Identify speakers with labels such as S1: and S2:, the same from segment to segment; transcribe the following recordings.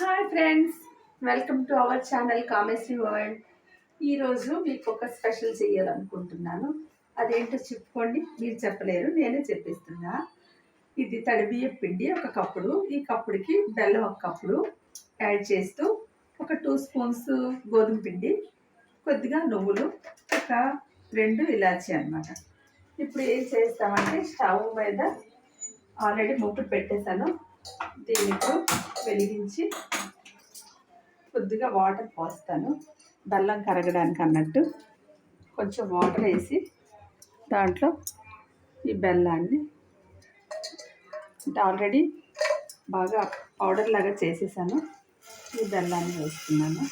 S1: Hi friends welcome to our channel Kameswari world ఈరోజు మీకు ఒక స్పెషల్ చేయాలనుకుంటున్నాను. అదేంటో చెప్పుకోండి. మీరు చెప్పలేరు నేనే చెప్పిస్తున్నా. ఇది తడిబియ్య పిండి ఒక కప్పుడు. ఈ కప్పుడికి బెల్లం ఒక కప్పుడు. యాడ్ చేస్తూ ఒక టూ స్పూన్స్ గోధుమ పిండి కొద్దిగా నువ్వులు ఒక రెండు ఇలాచి అన్నమాట. ఇప్పుడు ఏం చేస్తామంటే స్టవ్ మీద ఆల్రెడీ ముగ్గురు పెట్టేశాను. దీనికి వెలిగించి కొద్దిగా వాటర్ పోస్తాను. బెల్లం కరగడానికి అన్నట్టు కొంచెం వాటర్ వేసి దాంట్లో ఈ బెల్లాన్ని అంటే ఆల్రెడీ బాగా పౌడర్ లాగా చేసేసాను. ఈ బెల్లాన్ని వేస్తున్నాను.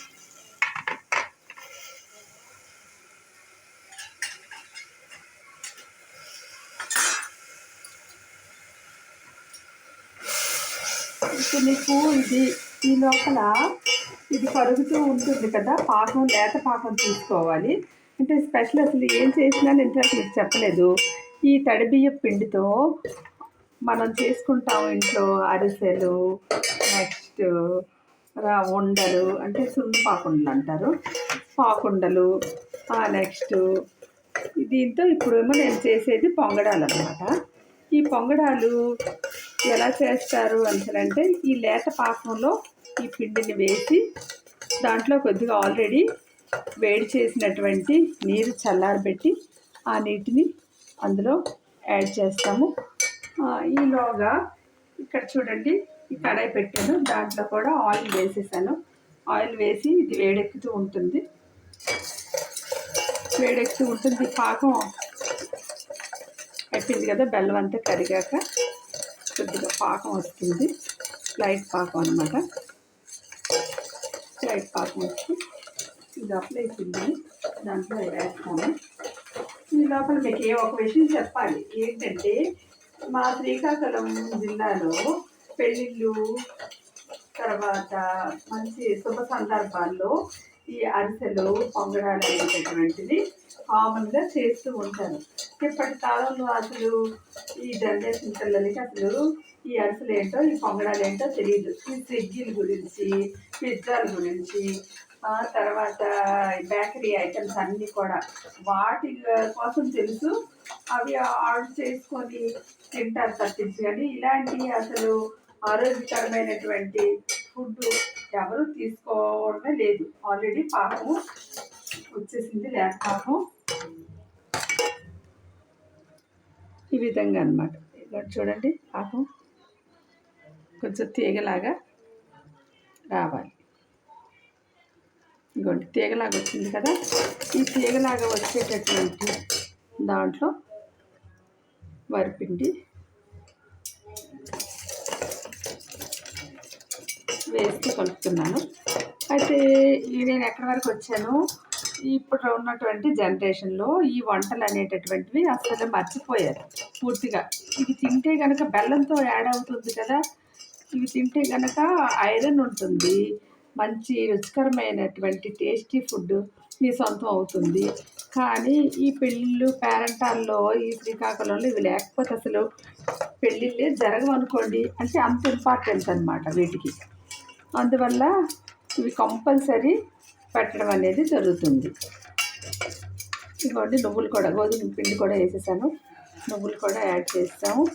S1: మీకు ఇది ఈ లోపల ఇది కరుగుతూ ఉంటుంది కదా పాకం లేత పాకం తీసుకోవాలి. అంటే స్పెషల్ అసలు ఏం చేసినా నేను అసలు మీకు చెప్పలేదు. ఈ తడిబియ్య పిండితో మనం చేసుకుంటాం ఇంట్లో అరిసెలు నెక్స్ట్ ఉండలు అంటే సున్ను పాకుండలు అంటారు. పాకుండలు నెక్స్ట్ దీంతో ఇప్పుడేమో నేను చేసేది పొంగడాలు అనమాట ఈ పొంగడాలు ఎలా చేస్తారు అంటారంటే ఈ లేత పాకంలో ఈ పిండిని వేసి దాంట్లో కొద్దిగా ఆల్రెడీ వేడి చేసినటువంటి నీరు చల్లారబెట్టి ఆ నీటిని అందులో యాడ్ చేస్తాము. ఈలోగా ఇక్కడ చూడండి ఈ కడాయి పెట్టాను. దాంట్లో కూడా ఆయిల్ వేసేసాను. ఆయిల్ వేసి ఇది వేడెక్కుతూ ఉంటుంది. వేడెక్కుతూ ఉంటుంది. పాకం అయిపోయింది కదా బెల్లం అంతా కరిగాక. కొద్దిగా పాకం వస్తుంది. లైట్ పాకం అనమాట లైట్ పాకం వచ్చి ఇది అప్లై చేద్దాం దాంట్లో వేస్తాము ఈ లోపల మీకు ఏ ఒక విషయం చెప్పాలి. ఏంటంటే మా శ్రీకాకుళం జిల్లాలో పెళ్ళిళ్ళు తర్వాత మంచి శుభ సందర్భాల్లో ఈ అరిసెలు పొంగడాలు అనేటటువంటిది కామన్గా చేస్తూ ఉంటారు. ఇప్పటి కాలంలో అసలు ఈ జనరేషన్ పిల్లలకి అసలు ఈ అరిసెలు ఏంటో ఈ పొంగడాలు ఏంటో తెలియదు. ఈ స్విగ్గీల గురించి పిజ్జాల గురించి తర్వాత బేకరీ ఐటమ్స్ అన్నీ కూడా వాటి కోసం తెలుసు. అవి ఆర్డర్ చేసుకొని తింటారు తప్పించి కానీ ఇలాంటి అసలు ఆరోగ్యకరమైనటువంటి ఫుడ్ ఎవరు తీసుకోవడమే లేదు. ఆల్రెడీ పాపం వచ్చేసింది లేక పాపం ఈ విధంగా అనమాట చూడండి పాపం కొంచెం తీగలాగా రావాలి. ఇంకోటి తీగలాగా వచ్చింది కదా? ఈ తీగలాగా వచ్చేటటువంటి దాంట్లో వరిపిండి వేసి కలుపుతున్నాను. అయితే నేను ఎక్కడి వరకు వచ్చాను? ఇప్పుడు ఉన్నటువంటి జనరేషన్లో ఈ వంటలు అనేటటువంటివి అసలు మర్చిపోయారు పూర్తిగా. ఇవి తింటే కనుక బెల్లంతో యాడ్ అవుతుంది కదా ఇవి తింటే కనుక ఐరన్ ఉంటుంది మంచి రుచికరమైనటువంటి టేస్టీ ఫుడ్ మీ సొంతం అవుతుంది. కానీ ఈ పెళ్ళిళ్ళు పేరంటాల్లో ఈ శ్రీకాకుళంలో ఇవి లేకపోతే అసలు పెళ్ళిళ్ళే జరగవనుకోండి. అంటే అంత ఇంపార్టెంట్ అనమాట వీటికి. అందువల్ల ఇవి కంపల్సరీ పెట్టడం అనేది జరుగుతుంది. ఇదిగోండి నువ్వులు కూడా గోధుమ పిండి కూడా వేసేసాను. నువ్వులు కూడా యాడ్ చేస్తాము.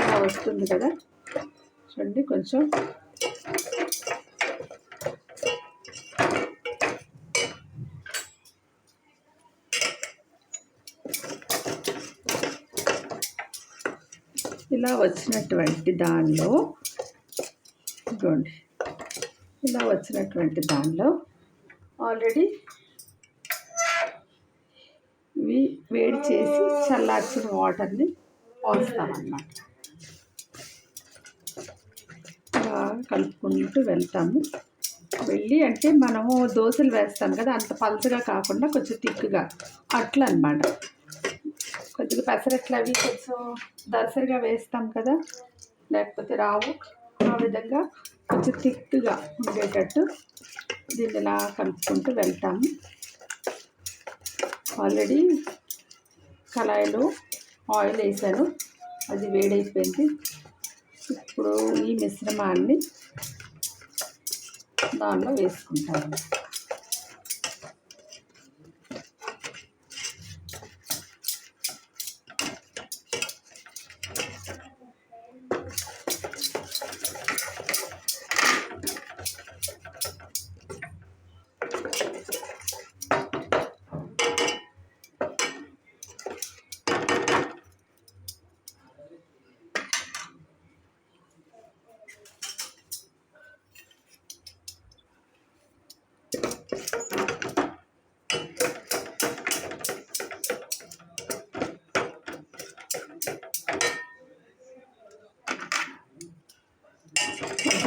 S1: ఇలా వస్తుంది కదా. చూడండి కొంచెం ఇలా వచ్చినటువంటి దానిలో ఇదిగోండి ఇలా వచ్చినటువంటి దానిలో ఆల్రెడీ ఇవి వేడి చేసి చల్లార్చిన వాటర్ని పోస్తామన్నమాట. కలుపుకుంటూ వెళ్తాము. వెళ్ళి అంటే మనము దోశలు వేస్తాం కదా అంత పలచగా కాకుండా కొంచెం తిక్కుగా అట్లా అన్నమాట కొద్దిగా పెసరట్లు అవి కొంచెం దసరిగా వేస్తాం కదా లేకపోతే రావు. విధంగా కొంచెం థిక్గా ఉండేటట్టు దీన్ని ఇలా కలుపుకుంటూ వెళ్తాము. ఆల్రెడీ కళాయిలో ఆయిల్ వేసాను అది వేడైపోయింది. ఇప్పుడు ఈ మిశ్రమాన్ని దానిలో వేసుకుంటాను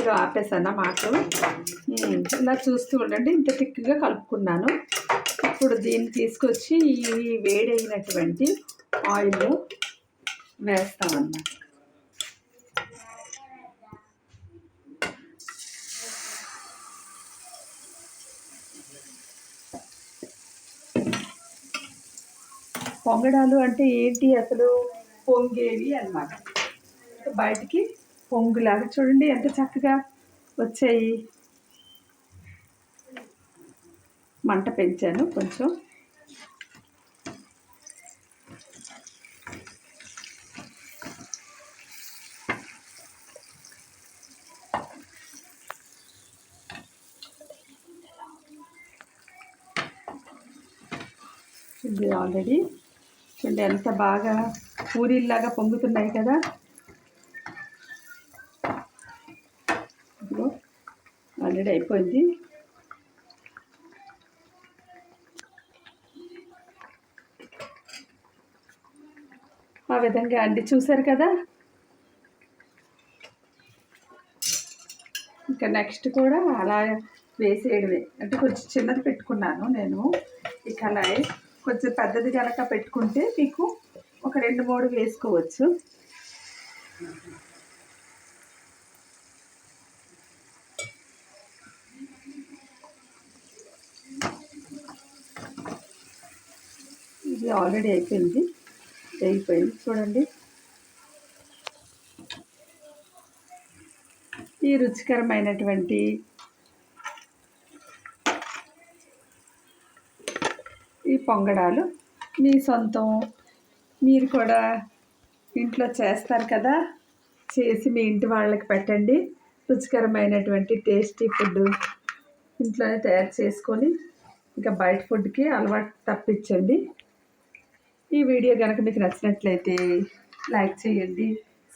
S1: మధ్యలో ఆపేసాను మాకు ఇలా చూస్తూ ఉండండి. ఇంత థిక్గా కలుపుకున్నాను. ఇప్పుడు దీన్ని తీసుకొచ్చి ఈ వేడైనటువంటి ఆయిల్లో వేస్తామన్నమాట. పొంగడాలు అంటే ఏంటి? అసలు పొంగేవి అన్నమాట. బయటికి పొంగులాగా చూడండి ఎంత చక్కగా వచ్చాయి. మంట పెంచాను కొంచెం. ఇది ఆల్రెడీ చూడండి ఎంత బాగా పూరీల్లాగా పొంగుతున్నాయి కదా. ఆల్రెడీ అయిపోయింది. ఆ విధంగా అండి చూసారు కదా? ఇంకా నెక్స్ట్ కూడా అలా వేసేయడమే. అంటే కొంచెం చిన్నది పెట్టుకున్నాను నేను. ఈ కళాయి కొంచెం పెద్దది కనుక పెట్టుకుంటే మీకు ఒక రెండు మూడు వేసుకోవచ్చు. ఇది ఆల్రెడీ అయిపోయింది. అయిపోయింది. చూడండి. ఈ రుచికరమైనటువంటి ఈ పొంగడాలు మీ సొంతం. మీరు కూడా ఇంట్లో చేస్తారు కదా? చేసి మీ ఇంటి వాళ్ళకి పెట్టండి. రుచికరమైనటువంటి టేస్టీ ఫుడ్ ఇంట్లోనే తయారు చేసుకొని ఇంకా బయట ఫుడ్కి అలవాటు తప్పించండి. ఈ వీడియో కనుక మీకు నచ్చినట్లయితే లైక్ చేయండి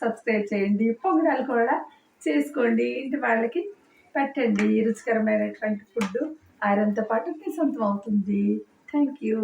S1: సబ్స్క్రైబ్ చేయండి పొంగడాలు కూడా చేసుకోండి. ఇంటి వాళ్ళకి పెట్టండి రుచికరమైనటువంటి ఫుడ్ ఐరన్తో పాటు మీ సొంతం అవుతుంది. Thank you